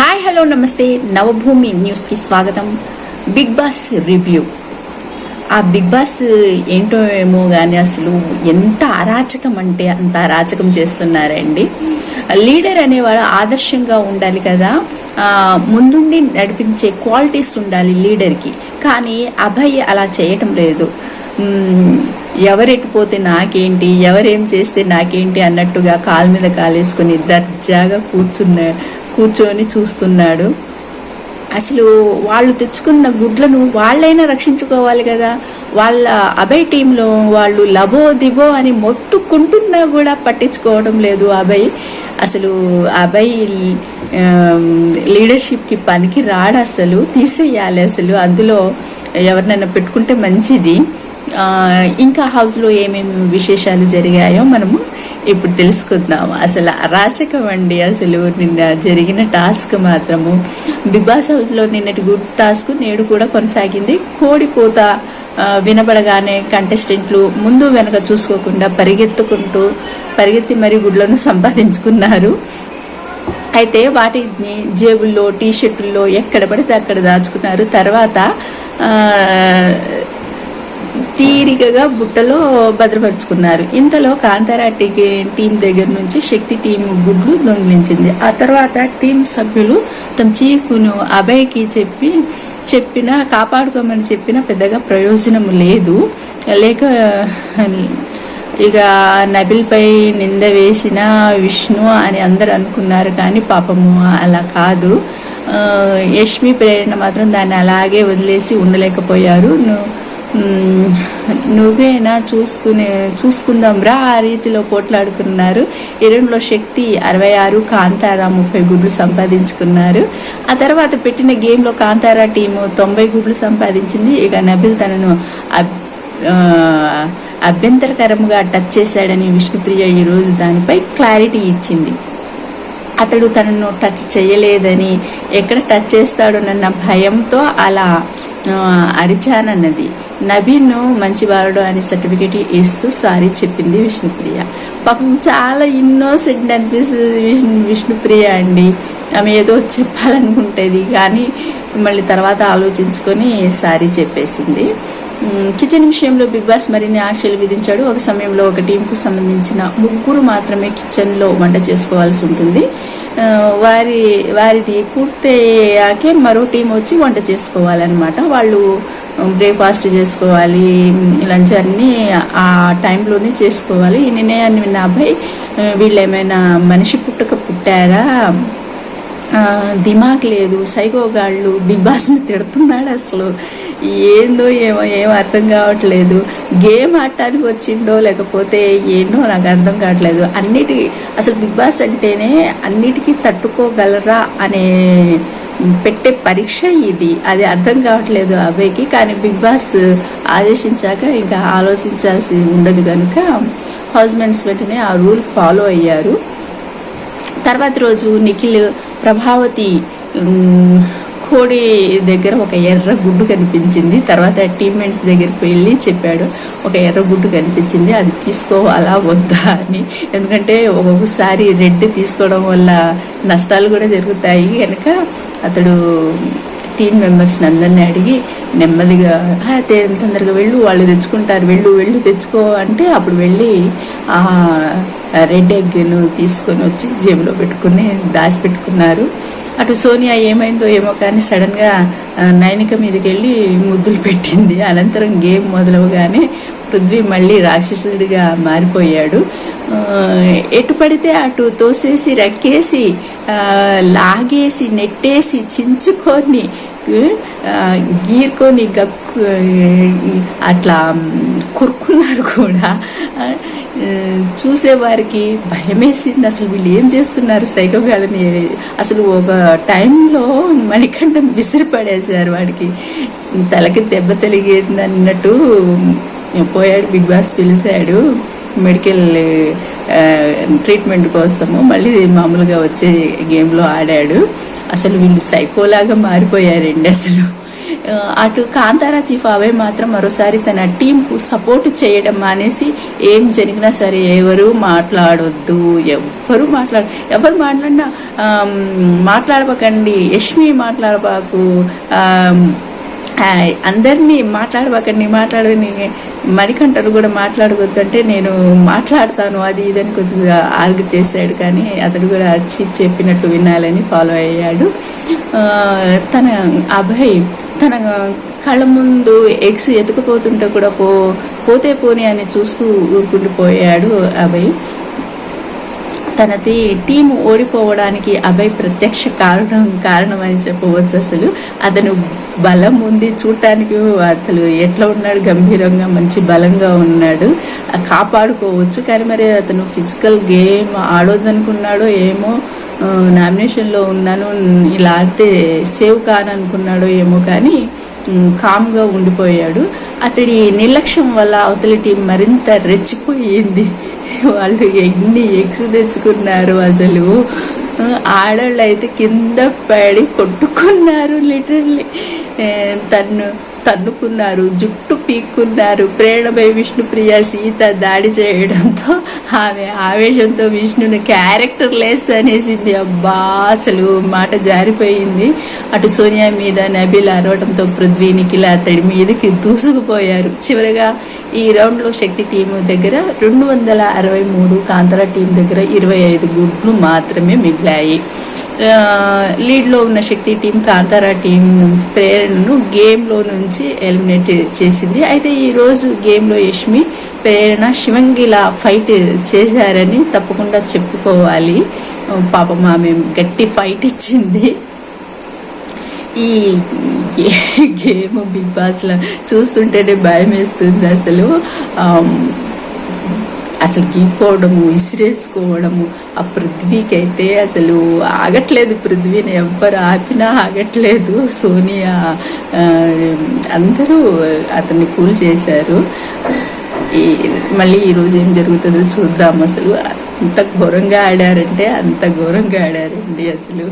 Hi hello నమస్తే నవభూమి న్యూస్కి స్వాగతం బిగ్ బాస్ రివ్యూ ఆ బిగ్ బాస్ ఏంటో ఏమో కానీ అసలు ఎంత అరాచకం అంటే అంత అరాచకం చేస్తున్నారండి. లీడర్ అనేవాడు ఆదర్శంగా ఉండాలి కదా. ముందుండి నడిపించే క్వాలిటీస్ ఉండాలి లీడర్కి. కానీ అభయ్ అలా చేయటం లేదు. ఎవరెట్టిపోతే నాకేంటి ఎవరేం చేస్తే నాకేంటి అన్నట్టుగా కాలు మీద కాలేసుకొని దర్జాగా కూర్చున్న కూర్చొని చూస్తున్నాడు. అసలు వాళ్ళు తెచ్చుకున్న గుడ్లను వాళ్ళైనా రక్షించుకోవాలి కదా. వాళ్ళ అభయ్ టీంలో వాళ్ళు లబో దిబో అని మొత్తుకుంటున్నా కూడా పట్టించుకోవడం లేదు అభయ్. అసలు అభయ్ లీడర్షిప్కి పనికి రాడు అసలు తీసేయాలి అసలు. అందులో ఎవరినైనా పెట్టుకుంటే మంచిది. ఇంకా హౌస్లో ఏమేమి విశేషాలు జరిగాయో మనము ఇప్పుడు తెలుసుకుందాం. అసలు అరాచకం అండి అసలు నిన్న జరిగిన టాస్క్ మాత్రము. బిగ్ బాస్ హౌస్లో నిన్నటి గుడ్ టాస్క్ నేడు కూడా కొనసాగింది. కోడిపోత వినబడగానే కంటెస్టెంట్లు ముందు వెనక చూసుకోకుండా పరిగెత్తుకుంటూ పరిగెత్తి మరి గుడ్లను సంపాదించుకున్నారు. అయితే వాటిని జేబుల్లో టీ షర్టుల్లో ఎక్కడ పడితే అక్కడ దాచుకున్నారు. తర్వాత తీరికగా బుట్టలో భద్రపరుచుకున్నారు. ఇంతలో కాంతారా టీం దగ్గర నుంచి శక్తి టీం గుడ్లు దొంగిలించింది. ఆ తర్వాత టీం సభ్యులు తమ చీఫ్ను అభయ్కి చెప్పి చెప్పిన కాపాడుకోమని చెప్పిన పెద్దగా ప్రయోజనం లేదు. లేక ఇక నబిల్పై నింద వేసిన విష్ణు అని అందరు అనుకున్నారు కానీ పాపము అలా కాదు. యష్మి ప్రేరణ మాత్రం దాన్ని అలాగే వదిలేసి ఉండలేకపోయారు. ను- నువ్వేనా చూసుకునే చూసుకుందాం రా ఆ రీతిలో పోట్లాడుకున్నారు. ఇరంలో శక్తి అరవై ఆరు కాంతారా ముప్పై గుడ్లు సంపాదించుకున్నారు. ఆ తర్వాత పెట్టిన గేమ్లో కాంతారా టీము తొంభై గుడ్లు సంపాదించింది. ఇక నబిల్ తనను అబ్- అభ్యంతరకరంగా టచ్ చేశాడని విష్ణుప్రియ ఈరోజు దానిపై క్లారిటీ ఇచ్చింది. అతడు తనను టచ్ చేయలేదని ఎక్కడ టచ్ చేస్తాడోనన్న భయంతో అలా అరిచానన్నది. నవీన్ మంచివాడు అని సర్టిఫికేట్ ఇస్తూ సారీ చెప్పింది విష్ణుప్రియ. పాపం చాలా ఇన్నోసెంట్ అనిపిస్తుంది విష్ణు విష్ణుప్రియ అండి. ఆమె ఏదో చెప్పాలనుకుంటుంది కానీ మళ్ళీ తర్వాత ఆలోచించుకొని సారీ చెప్పేసింది. కిచెన్ విషయంలో బిగ్ బాస్ మరిన్ని ఆశలు విధించాడు. ఒక సమయంలో ఒక టీంకు సంబంధించిన ముగ్గురు మాత్రమే కిచెన్లో వంట చేసుకోవాల్సి ఉంటుంది. వారి వారిది పూర్తయ్యాకే మరో టీం వచ్చి వంట చేసుకోవాలన్నమాట. వాళ్ళు బ్రేక్ఫాస్ట్ చేసుకోవాలి లంచ్ అన్నీ ఆ టైంలోనే చేసుకోవాలి. ఈ నిర్ణయాన్ని విన్న అబ్బాయి వీళ్ళు ఏమైనా మనిషి పుట్టక పుట్టారా? దిమాగ్ లేదు సైకోగాళ్ళు బిగ్ బాస్ని తిడుతున్నాడు అసలు. ఏందో ఏమో ఏం అర్థం కావట్లేదు. గేమ్ ఆడటానికి వచ్చిందో లేకపోతే ఏందో నాకు అర్థం కావట్లేదు. అన్నిటికీ అసలు బిగ్ బాస్ అంటేనే అన్నిటికీ తట్టుకోగలరా అనే పెట్టే పరీక్ష ఇది. అది అర్థం కావట్లేదు అబ్బాయికి కానీ బిగ్ బాస్ ఆదేశించాక ఇంకా ఆలోచించాల్సి ఉండదు కనుక హౌస్మెంట్స్ వెంటనే ఆ రూల్ ఫాలో అయ్యారు. తర్వాత రోజు నిఖిల్ ప్రభావతి కోడి దగ్గర ఒక ఎర్ర గుడ్డు కనిపించింది. తర్వాత టీమ్మేట్స్ దగ్గరికి వెళ్ళి చెప్పాడు ఒక ఎర్ర గుడ్డు కనిపించింది అది తీసుకోవాలా వద్దా అని. ఎందుకంటే ఒక్కొక్కసారి రెడ్ తీసుకోవడం వల్ల నష్టాలు కూడా జరుగుతాయి. కనుక అతడు టీం మెంబర్స్ని అందరినీ అడిగి నెమ్మదిగా తొందరగా వెళ్ళు వాళ్ళు తెచ్చుకుంటారు వెళ్ళు వెళ్ళు తెచ్చుకో అంటే అప్పుడు వెళ్ళి ఆ రెడ్ ఎగ్ను తీసుకొని వచ్చి జేబులో పెట్టుకుని దాచిపెట్టుకున్నారు. అటు సోనియా ఏమైందో ఏమో కానీ సడన్గా నైనిక మీదకి వెళ్ళి ముద్దులు పెట్టింది. అనంతరం గేమ్ మొదలవగానే పృథ్వీ మళ్ళీ రాక్షసుడిగా మారిపోయాడు. ఎటు పడితే అటు తోసేసి రక్కేసి లాగేసి నెట్టేసి చించుకొని గీర్కొని గక్కు అట్లా కురుకున్నారు కూడా. చూసేవారికి భయమేసింది. అసలు వీళ్ళు ఏం చేస్తున్నారు? సైకోగాళ్ళని అసలు ఒక టైంలో మణికంఠం విసిరిపడేశారు వాడికి. తలకి దెబ్బ తెలిగేది అన్నట్టు పోయాడు బిగ్ బాస్ పిలిచాడు మెడికల్ ట్రీట్మెంట్ కోసము. మళ్ళీ మామూలుగా వచ్చే గేమ్లో ఆడాడు. అసలు వీళ్ళు సైకోలాగా మారిపోయారండి అసలు. అటు కాంతారా చీఫ్ అవే మాత్రం మరోసారి తన టీంకు సపోర్ట్ చేయడం మానేసి ఏం జరిగినా సరే ఎవరు మాట్లాడొద్దు ఎవ్వరు మాట్లాడ ఎవరు మాట్లాడినా మాట్లాడబకండి యష్మి మాట్లాడబాకు అందరినీ మాట్లాడబాకండి మాట్లాడని మణికంఠలు కూడా మాట్లాడకూడదు నేను మాట్లాడతాను అది ఇదని కొద్దిగా ఆర్గ్ చేశాడు కానీ అతడు కూడా అర్చి చెప్పినట్టు వినాలని ఫాలో అయ్యాడు. తన అభయ్ తన కళ్ళ ముందు ఎగ్స్ ఎతుకుపోతుంటే కూడా పో పోతే పోని అని చూస్తూ ఊరుకుండిపోయాడు అభయ్. తనది టీం ఓడిపోవడానికి అభయ్ ప్రత్యక్ష కారణం కారణం అని చెప్పవచ్చు అసలు. అతను బలం ఉంది చూడటానికి అసలు ఎట్లా ఉన్నాడు గంభీరంగా మంచి బలంగా ఉన్నాడు. కాపాడుకోవచ్చు కానీ మరి అతను ఫిజికల్ గేమ్ ఆడొద్దనుకున్నాడో ఏమో నామినేషన్లో ఉన్నాను. ఇలా ఆడితే సేవ్ కాననుకున్నాడో ఏమో కానీ కామ్గా ఉండిపోయాడు. అతడి నిర్లక్ష్యం వల్ల అవతలి టీం మరింత రెచ్చిపోయింది. వాళ్ళు ఎన్ని ఎగ్స్ తెచ్చుకున్నారు అసలు? ఆడవాళ్ళు అయితే కింద పడి కొట్టుకున్నారు లిటరల్లీ. తను తన్నుకున్నారు జుట్టు పీక్కున్నారు. ప్రేరణపై విష్ణుప్రియ సీత దాడి చేయడంతో ఆమె ఆవేశంతో విష్ణుని క్యారెక్టర్ లెస్ అనేసింది. అబ్బా అసలు మాట జారిపోయింది. అటు సోనియా మీద నబీల్ అరవడంతో పృథ్వీ నిఖిల అతడి మీదకి దూసుకుపోయారు. చివరగా ఈ రౌండ్లో శక్తి టీము దగ్గర రెండు వందల అరవై మూడు కాంతల టీం దగ్గర ఇరవై ఐదు గుడ్లు మాత్రమే మిగిలాయి. లీడ్లో ఉన్న శక్తి టీం కాంతారా టీం నుంచి ప్రేరణను గేమ్లో నుంచి ఎలిమినేట్ చేసింది. అయితే ఈరోజు గేమ్లో యష్మి ప్రేరణ శివంగిలా ఫైట్ చేశారని తప్పకుండా చెప్పుకోవాలి. పాపం ఆమె గట్టి ఫైట్ ఇచ్చింది. ఈ గేమ్ బిగ్ బాస్లో చూస్తుంటేనే భయం వేస్తుంది అసలు అసలు గీకోవడము ఇసిరేసుకోవడము ఆ పృథ్వీకి అయితే అసలు ఆగట్లేదు. పృథ్వీని ఎవ్వరు ఆపినా ఆగట్లేదు. సోనియా అందరూ అతన్ని కూల్ చేశారు. ఈ మళ్ళీ ఈరోజు ఏం జరుగుతుందో చూద్దాం అసలు. అంత ఘోరంగా ఆడారంటే అంత ఘోరంగా ఆడారండి అసలు.